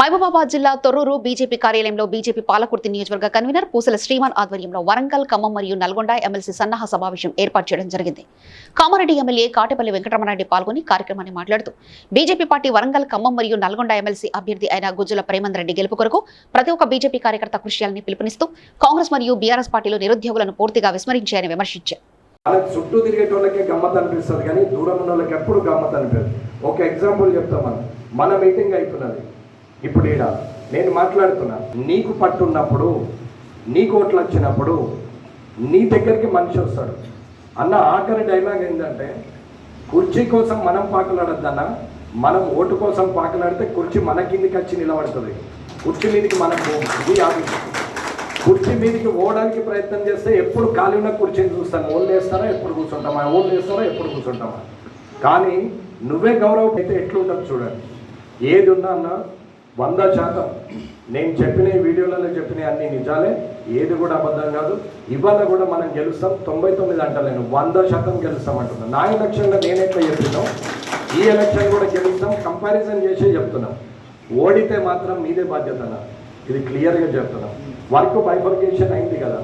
మహబూబాబాద్ జిల్లా తొర్రూరు బీజేపీ కార్యాలయంలో బీజేపీ పాలకుర్తి నియోజకవర్గ కన్వీనర్ పూసల శ్రీమాన్ ఆధ్వర్యంలో వరంగల్ ఖమ్మం మరియు నల్గొండ ఎమ్మెల్సీ సన్నాహ సమావేశం ఏర్పాటు చేయడం జరిగింది. కామారెడ్డి ఎమ్మెల్యే కాటపల్లి వెంకటరమణారెడ్డి పాల్గొని కార్యక్రమాన్ని మాట్లాడుతూ బీజేపీ పార్టీ వరంగల్ ఖమ్మం మరియు నల్గొండ ఎమ్మెల్సీ అభ్యర్థి అయిన గుజ్జుల ప్రేమందర్ రెడ్డి గెలుపు కొరకు ప్రతి ఒక్క బీజేపీ కార్యకర్త కృషి చేయాలని పిలుపునిస్తూ కాంగ్రెస్ మరియు బీఆర్ఎస్ పార్టీలు నిరుద్యోగులను పూర్తిగా విస్మరించాయని విమర్శించారు. చుట్టూ తిరిగేటోళ్ళకే గమ్మత్ అనిపిస్తుంది కానీ దూరం ఉన్న వాళ్ళకి ఎప్పుడు గమ్మత్ అనిపిస్తుంది ఒక ఎగ్జాంపుల్ చెప్తాం మనం. మన మీటింగ్ అయిపోయినది ఇప్పుడు ఈడ నేను మాట్లాడుతున్నా నీకు పట్టున్నప్పుడు నీకు ఓట్లు వచ్చినప్పుడు నీ దగ్గరికి మనిషి వస్తాడు. అన్న ఆఖరి డైలాగ్ ఏంటంటే కుర్చీ కోసం మనం పాకలాడద్దన్న మనం ఓటు కోసం పాకలాడితే కుర్చీ మన కిందికి వచ్చి నిలబడుతుంది. కుర్చీ మీదకి మనం ఇది కుర్చీ మీదకి పోవడానికి ప్రయత్నం చేస్తే ఎప్పుడు ఖాళీ ఉన్న కుర్చీని చూస్తాను ఓళ్ళు వేస్తారా? ఎప్పుడు కూర్చుంటామా? ఓళ్ళు వేస్తారా? ఎప్పుడు కూర్చుంటామా? కానీ నువ్వే గౌరవం అయితే ఎట్లుంటుంది చూడండి. ఏది ఉన్నా అన్న వంద శాతం నేను చెప్పిన వీడియోలలో చెప్పిన అన్ని నిజాలే ఏది కూడా అబద్ధం కాదు. ఇవాళ కూడా మనం గెలుస్తాం తొంభై తొమ్మిది అంటలేను వంద శాతం గెలుస్తాం అంటున్నా. నా ఎలక్షన్లో నేను ఎట్లా చెప్పినాం ఈ ఎలక్షన్ కూడా గెలుస్తాం కంపారిజన్ చేసే చెప్తున్నాం. ఓడితే మాత్రం మీదే బాధ్యత ఇది క్లియర్గా చెప్తున్నాం. వర్క్ బైఫర్కేషన్ అయింది కదా.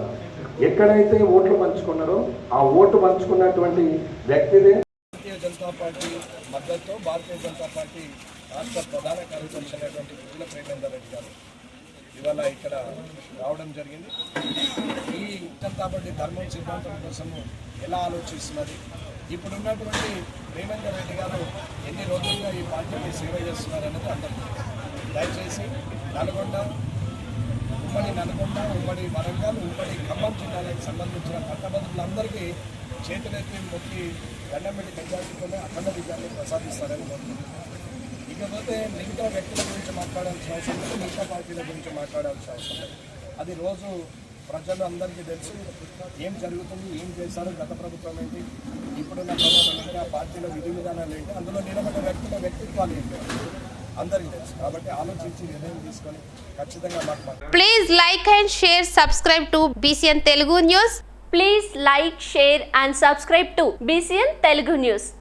ఎక్కడైతే ఓట్లు పంచుకున్నారో ఆ ఓటు పంచుకున్నటువంటి వ్యక్తిదే భారతీయ జనతా పార్టీ మద్దతుతో భారతీయ జనతా పార్టీ రాష్ట్ర ప్రధాన కార్యదర్శి అయినటువంటి గుజ్జల ప్రేమేందర్ రెడ్డి గారు ఇవాళ ఇక్కడ రావడం జరిగింది. ఈ జనతా కాబట్టి ధర్మం సిద్ధాంతం కోసము ఎలా ఆలోచిస్తున్నది? ఇప్పుడున్నటువంటి ప్రేమేందర్ రెడ్డి గారు ఎన్ని రోజులుగా ఈ పార్టీకి సేవ చేస్తున్నారనేది అందరికీ దయచేసి నల్గొండ ఉమ్మడి నల్గొండ ఉమ్మడి వరంగల్ ఉమ్మడి ఖమ్మం జిల్లాలకు సంబంధించిన పట్టభద్రులందరికీ చేతులెత్తి మొక్కి దండం పెట్టి మెజార్టీతోనే అఖండ విజయాన్ని ప్రసాదిస్తారని కోరుకుంటున్నాను. ఇకపోతే మిగతా వ్యక్తుల గురించి మాట్లాడాల్సిన అవసరం లేదు. మిగతా పార్టీల గురించి మాట్లాడాల్సిన అవసరం లేదు. అది రోజు ప్రజలు అందరికీ తెలుసు ఏం జరుగుతుంది ఏం చేశారు గత ప్రభుత్వం ఏంటి ఇప్పుడున్న ప్రభుత్వం ఆ పార్టీల విధి విధానాలు ఏంటి అందులో నిలబడిన వ్యక్తుల వ్యక్తిత్వాలు ఏంటి అందరికీ తెలుసు. కాబట్టి ఆలోచించి నిర్ణయం తీసుకొని ఖచ్చితంగా మాకు మాకు Please like share share, subscribe to BCN Telugu News. Please like, share and subscribe to BCN Telugu